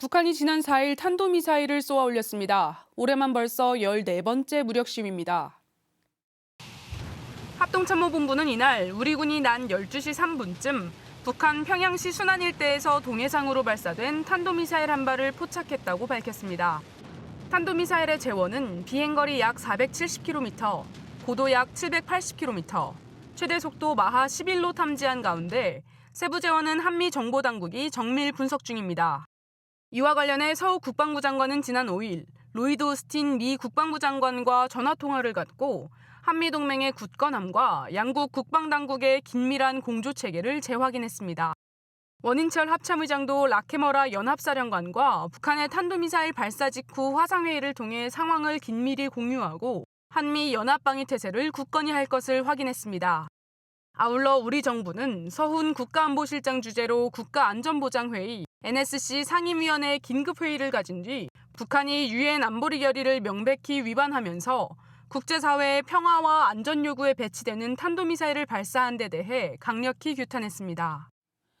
북한이 지난 4일 탄도미사일을 쏘아 올렸습니다. 올해만 벌써 14번째 무력 시위입니다. 합동참모본부는 이날 우리 군이 난 12시 3분쯤 북한 평양시 순안 일대에서 동해상으로 발사된 탄도미사일 한 발을 포착했다고 밝혔습니다. 탄도미사일의 재원은 비행거리 약 470km, 고도 약 780km, 최대 속도 마하 11로 탐지한 가운데 세부 재원은 한미 정보 당국이 정밀 분석 중입니다. 이와 관련해 서욱 국방부 장관은 지난 5일 로이드 오스틴 미 국방부 장관과 전화 통화를 갖고 한미 동맹의 굳건함과 양국 국방 당국의 긴밀한 공조 체계를 재확인했습니다. 원인철 합참의장도 라케머라 연합사령관과 북한의 탄도미사일 발사 직후 화상회의를 통해 상황을 긴밀히 공유하고 한미 연합방위 태세를 굳건히 할 것을 확인했습니다. 아울러 우리 정부는 서훈 국가안보실장 주재로 국가안전보장회의 NSC 상임위원회 긴급 회의를 가진 뒤 북한이 유엔 안보리 결의를 명백히 위반하면서 국제사회의 평화와 안전 요구에 배치되는 탄도미사일을 발사한 데 대해 강력히 규탄했습니다.